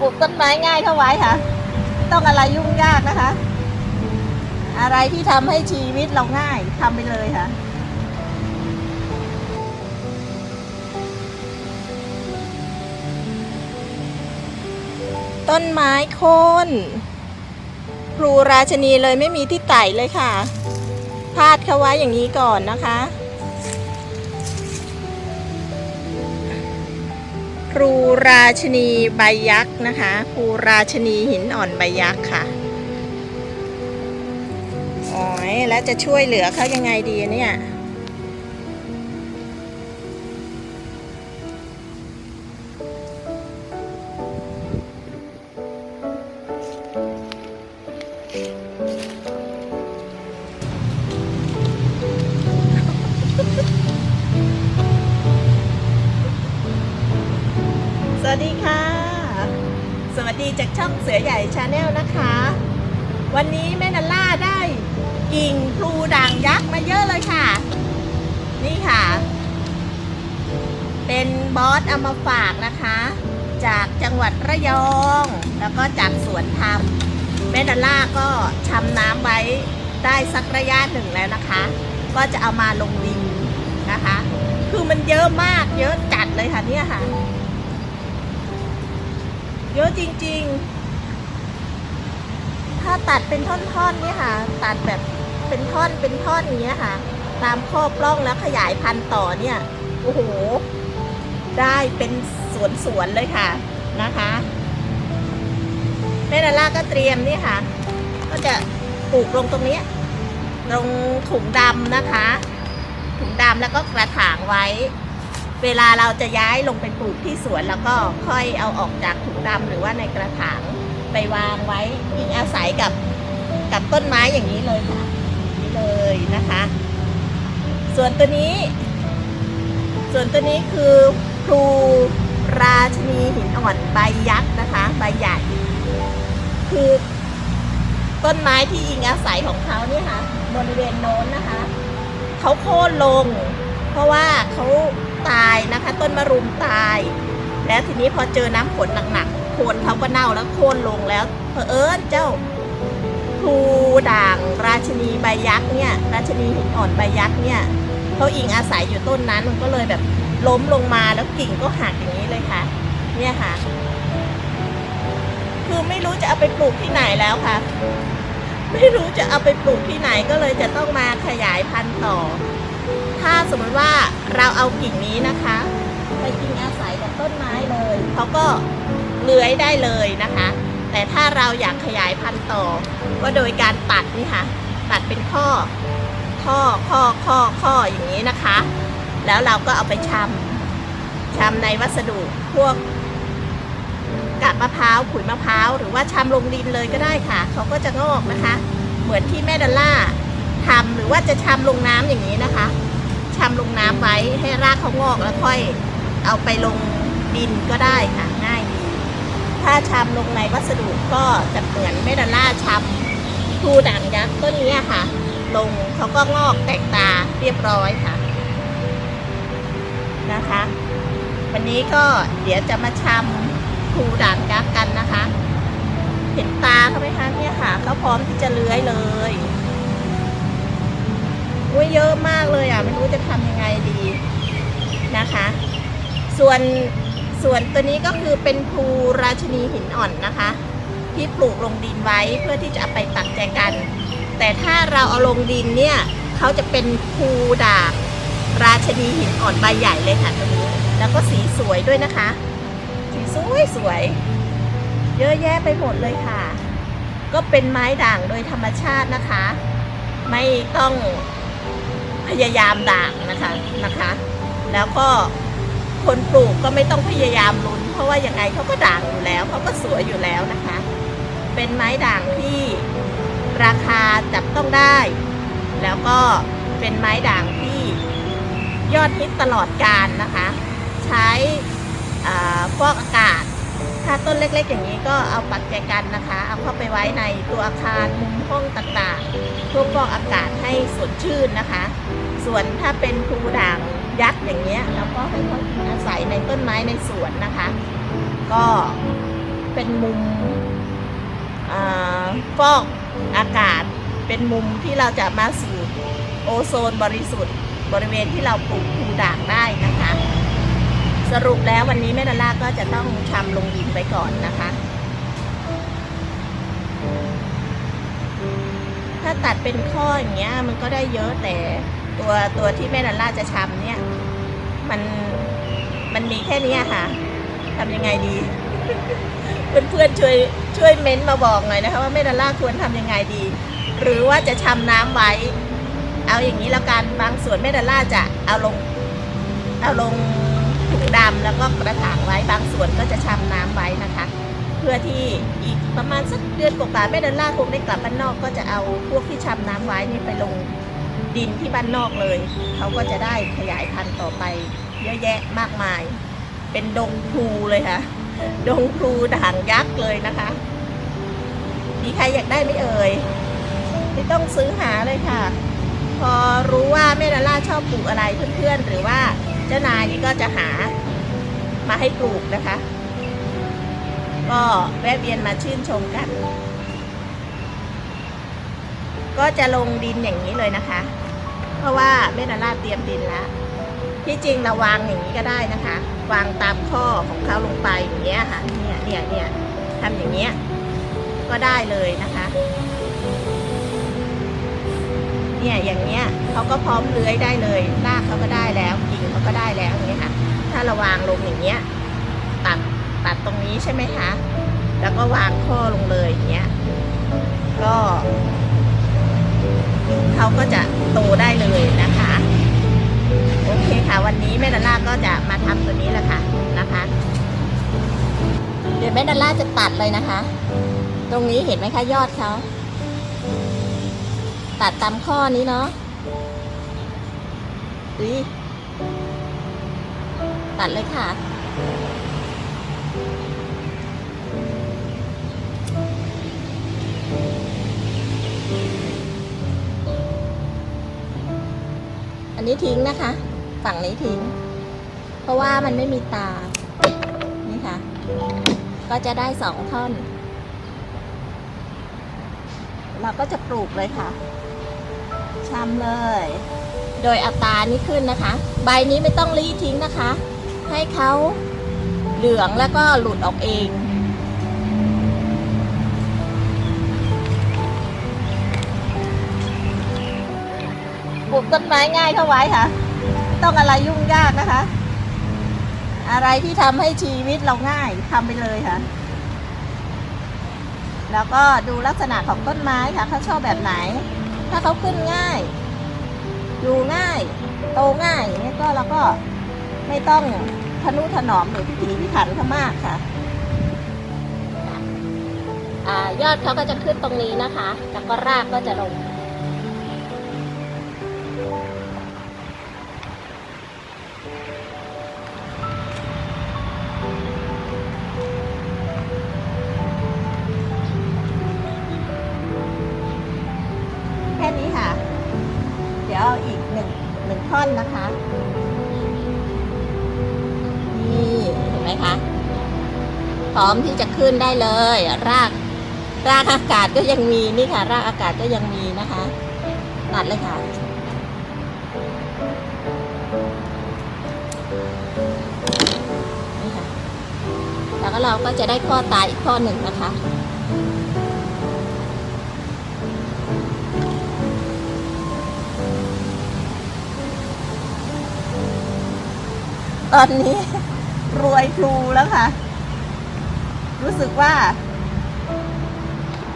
ปลูกต้นไม้ง่ายเข้าไว้ค่ะไม่ต้องอะไรยุ่งยากนะคะ อะไรที่ทำให้ชีวิตเราง่ายทำไปเลยค่ะต้นไม้โค่นครูราชนีเลยไม่มีที่ไต่เลยค่ะ พาดเขาไว้อย่างนี้ก่อนนะคะ ครูราชนีใบยักษ์นะคะครูราชนีหินอ่อนใบยักษ์ค่ะโอ้ยแล้วจะช่วยเหลือเขายังไงดีเนี่ย เสือใหญ่ชาแนลนะคะ วันนี้แม่นันล่าได้กิ่งพลูด่างยักษ์มาเยอะเลยค่ะ นี่ค่ะ เป็นบอสเอามาฝากนะคะ จากจังหวัดระยอง แล้วก็จากสวนธรรมแม่นันล่าก็ชำน้ำไว้ได้สักระยะหนึ่งแล้วนะคะ ก็จะเอามาลงดินนะคะ คือมันเยอะมากเยอะจัดเลยค่ะเนี่ยค่ะ เยอะจริง ๆ ถ้าตัดเป็นท่อนๆเนี่ยค่ะ ตัดแบบเป็นท่อนเป็นท่อนอย่างเงี้ยค่ะ ตามข้อปล้องแล้วขยายพันธุ์ต่อเนี่ยโอ้โห ได้เป็นสวนๆเลยค่ะนะคะแม่ดาล่าก็เตรียมนี่ค่ะ ก็จะปลูกลงตรงนี้ ตรงถุงดำนะคะ ถุงดำแล้วก็กระถางไว้ เวลาเราจะย้ายลงไปปลูกที่สวนแล้วก็ค่อยเอาออกจากถุงดำหรือว่าในกระถาง ไปวางไว้อิงอาศัยกับกับต้นไม้อย่างนี้เลยค่ะนี่เลยนะคะ ส่วนตัวนี้ ส่วนตัวนี้คือพลูราชนีหินอ่อนใบยักษ์นะคะใบใหญ่คือต้นไม้ที่อิงอาศัยของเขาเนี่ยค่ะบริเวณโน้นนะคะเขาโค่นลง เพราะว่าเขาตายนะคะ ต้นมะรุมตาย แล้วทีนี้พอเจอน้ำฝนหนักๆ คนเขาก็เน่าแล้วโค่นลงแล้วเผอิญเจ้าพลูด่างราชนีใบยักษ์เนี่ย ราชนีหินอ่อนใบยักษ์เนี่ยเขาอิงอาศัยอยู่ต้นนั้นมันก็เลยแบบล้มลงมาแล้วกิ่งก็หักอย่างนี้เลยค่ะ เนี่ยค่ะ คือไม่รู้จะเอาไปปลูกที่ไหนแล้วค่ะ ไม่รู้จะเอาไปปลูกที่ไหนก็เลยจะต้องมาขยายพันธุ์ต่อ ถ้าสมมติว่าเราเอากิ่งนี้นะคะ ไปกิ่งอาศัยกับต้นไม้เลยเขาก็ เลื้อยได้เลยนะคะ แต่ถ้าเราอยากขยายพันธุ์ต่อ ก็โดยการตัดนี่ค่ะ ตัดเป็นข้อ ข้อข้อข้อข้ออย่างนี้นะคะ แล้วเราก็เอาไปชำชำในวัสดุพวกกากมะพร้าวขุยมะพร้าวหรือว่าชำลงดินเลยก็ได้ค่ะ เขาก็จะงอกนะคะ เหมือนที่แม่ดัลล่าทำหรือว่าจะชำลงน้ำอย่างนี้นะคะชำลงน้ำไว้ให้รากเขางอกแล้วค่อยเอาไปลงดินก็ได้ค่ะง่าย ถ้าชำลงในวัสดุก็จะเหมือนแม่ดัลล่าชำทูด่างยักษ์ต้นนี้ค่ะ ลงเขาก็งอกแตกตาเรียบร้อยค่ะ นะคะ วันนี้ก็เดี๋ยวจะมาชำทูด่างยักษ์กันนะคะ เห็นตาเขาไหมคะเนี่ยค่ะเขาพร้อมที่จะเลื้อยเลยอุ้ยเยอะมากเลยอะไม่รู้จะทำยังไงดีนะคะ ส่วน ส่วนตัวนี้ก็คือเป็นภูราชนีหินอ่อนนะคะ ที่ปลูกลงดินไว้เพื่อที่จะเอาไปตัดแจกัน แต่ถ้าเราเอาลงดินเนี่ยเขาจะเป็นภูด่างราชนีหินอ่อนใบใหญ่เลยค่ะตัวนี้ แล้วก็สีสวยด้วยนะคะ สีสวยสวย เยอะแยะไปหมดเลยค่ะ ก็เป็นไม้ด่างโดยธรรมชาตินะคะ ไม่ต้องพยายามด่างนะคะนะคะ แล้วก็ คนปลูกก็ไม่ต้องพยายามลุ้น เพราะว่าอยังไงเขาก็ด่างอยู่แล้วเขาก็สวยอยู่แล้วนะคะ เป็นไม้ด่างที่ราคาจับต้องได้ แล้วก็เป็นไม้ด่างที่ยอดฮิตตลอดการนะคะ ใช้ฟอกอากาศ ถ้าต้นเล็กๆ อย่างนี้ก็เอาปักแจกันนะคะ เอาเข้าไปไว้ในตัวอาคารมุมห้องต่างๆเพื่อฟอกอากาศให้สดชื่นนะคะ ส่วนถ้าเป็นภูด่าง ยักษ์อย่างเงี้ยเราก็ให้เขาอาศัยในต้นไม้ในสวนนะคะ ก็เป็นมุมอ่าฟอกอากาศเป็นมุมที่เราจะมาสู่โอโซนบริสุทธิ์ บริเวณที่เราปลูกภูด่างได้นะคะ สรุปแล้ววันนี้แม่ดอลล่าก็จะต้องทำลงดินไปก่อนนะคะ ถ้าตัดเป็นข้ออย่างเงี้ยมันก็ได้เยอะแต่ตัวตัวที่แม่ดอลล่าจะทำเนี่ย มันมันมีแค่นี้ค่ะทำยังไงดี เพื่อนๆช่วยช่วยเม้นต์มาบอกหน่อยนะคะ ว่าแม่ดอลล่าควรทำยังไงดี หรือว่าจะชำน้ำไว้ เอาอย่างนี้แล้วกันบางส่วนแม่ดอลล่าจะเอาลงเอาลงถุงดำแล้วก็กระถางไว้บางส่วนก็จะชำน้ำไว้นะคะ เพื่อที่อีกประมาณสักเดือนกว่าๆแม่ดอลล่าคงได้กลับบ้านนอกก็จะเอาพวกที่ชำน้ำไว้นี่ไปลง ดินที่บ้านนอกเลย เขาก็จะได้ขยายพันธุ์ต่อไป เยอะแยะมากมาย เป็นดงพลูเลยค่ะ ดงพลูด่างยักษ์เลยนะคะ มีใครอยากได้ไหมเอ่ย ไม่ต้องซื้อหาเลยค่ะ พอรู้ว่าแม่ดาล่าชอบปลูกอะไรเพื่อนๆ หรือว่าเจ้านายนี่ก็จะหามาให้ปลูกนะคะ ก็แวะเวียนมาชื่นชมกัน ก็จะลงดินอย่างนี้เลยนะคะ เพราะว่าแม่ดาล่าเตรียมดินแล้ว ที่จริงเราวางอย่างนี้ก็ได้นะคะ วางตามข้อของเขาลงไปอย่างเงี้ยค่ะ เนี่ยเนี่ยเนี่ยทำอย่างเงี้ย ก็ได้เลยนะคะ เนี่ยอย่างเงี้ยเขาก็พร้อมเลื้อยได้เลยรากเขาก็ได้แล้วกิ่งเขาก็ได้แล้วอย่างเงี้ยค่ะ ถ้าเราวางลงอย่างเงี้ย ตัดตัดตรงนี้ใช่ไหมคะ แล้วก็วางข้อลงเลยอย่างเงี้ย ดอลล่าก็จะมาทำตัวนี้แหละค่ะนะคะ เดี๋ยวแม่ดอลล่าจะตัดเลยนะคะ ตรงนี้เห็นไหมคะยอดเขาตัดตามข้อนี้เนาะอุ้ยตัดเลยค่ะอันนี้ทิ้งนะคะ ฝั่งนี้ทิ้ง ราะว่ามันไม่มีตา นี่ค่ะ ก็จะได้สองท่อน เราก็จะปลูกเลยค่ะชำเลย โดยอัตรานี้ขึ้นนะคะ ใบนี้ไม่ต้องรีทิ้งนะคะ ให้เขาเหลืองแล้วก็หลุดออกเองปลูกต้นไม้ง่ายเข้าไว้ค่ะไม่ต้องอะไรยุ่งยากนะคะ อะไรที่ทำให้ชีวิตเราง่ายทำไปเลยค่ะ แล้วก็ดูลักษณะของต้นไม้ค่ะเขาชอบแบบไหน ถ้าเขาขึ้นง่ายอยู่ง่าย โตง่ายนี้ก็เราก็ไม่ต้องทนุถนอมหรือพิถีพิถันเขามากค่ะอยอดเขาก็จะขึ้นตรงนี้นะคะ แล้วก็รากก็จะลง พร้อมที่จะขึ้นได้เลย ราก รากอากาศก็ยังมีนี่ค่ะ รากอากาศก็ยังมีนะคะ ตัดเลยค่ะ นี่ค่ะ แล้วก็เราก็จะได้ข้อตายอีกข้อหนึ่งนะคะตอนนี้รวยพลูแล้วค่ะ รู้สึกว่า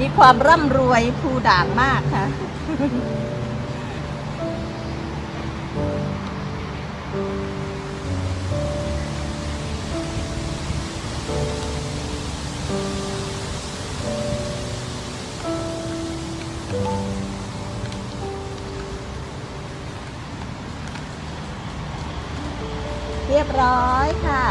มีความร่ำรวยพลูด่างมากค่ะ เรียบร้อยค่ะ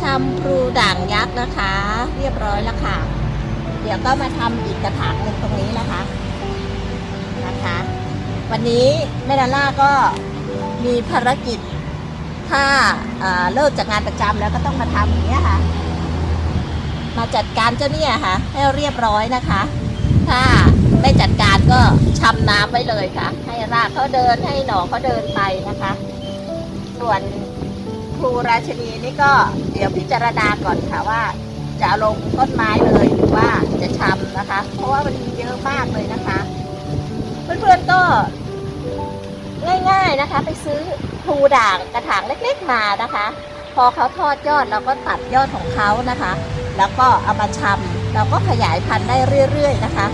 ชมพูด่างยักษ์นะคะ เรียบร้อยแล้วค่ะ เดี๋ยวก็มาทำอีกกระถางหนึ่งตรงนี้นะคะนะคะ วันนี้แม่ดาล่าก็มีภารกิจถ้าเลิกจากงานประจำแล้วก็ต้องมาทำอย่างเงี้ค่ะ มาจัดการเจ้าเนี่ยค่ะ ให้เรียบร้อยนะคะ ถ้าไม่จัดการก็ชำน้ำไว้เลยค่ะ ให้รากเขาเดินให้หนอเขาเดินไปนะคะ ส่วน ครูราชนีนี่ก็เดี๋ยวพิจารณาก่อนค่ะว่า จะลงต้นไม้เลยหรือว่าจะชำนะคะ เพราะว่ามันมีเยอะมากเลยนะคะ เพื่อนๆก็ง่ายๆนะคะ ไปซื้อพลูด่างกระถางเล็กๆมานะคะ พอเขาทอดยอดเราก็ตัดยอดของเขานะคะ แล้วก็เอามาชำเราก็ขยายพันธุ์ได้เรื่อยๆนะคะ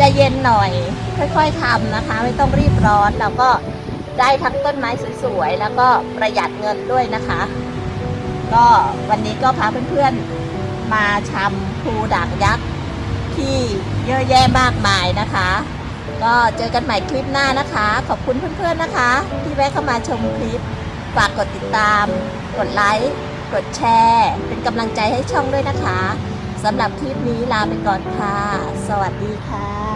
จะเย็นหน่อยค่อยๆทำนะคะ ไม่ต้องรีบร้อนแล้วก็ ได้ทั้งต้นไม้สวยๆ แล้วก็ประหยัดเงินด้วยนะคะ ก็วันนี้ก็พาเพื่อนๆ มาชำพลูด่างยักษ์ที่เยอะแยะมากมายนะคะ ก็เจอกันใหม่คลิปหน้านะคะ ขอบคุณเพื่อนๆนะคะ ที่แวะเข้ามาชมคลิป ฝากกดติดตาม กดไลค์ กดแชร์ เป็นกำลังใจให้ช่องด้วยนะคะสำหรับคลิปนี้ลาไปก่อนค่ะ สวัสดีค่ะ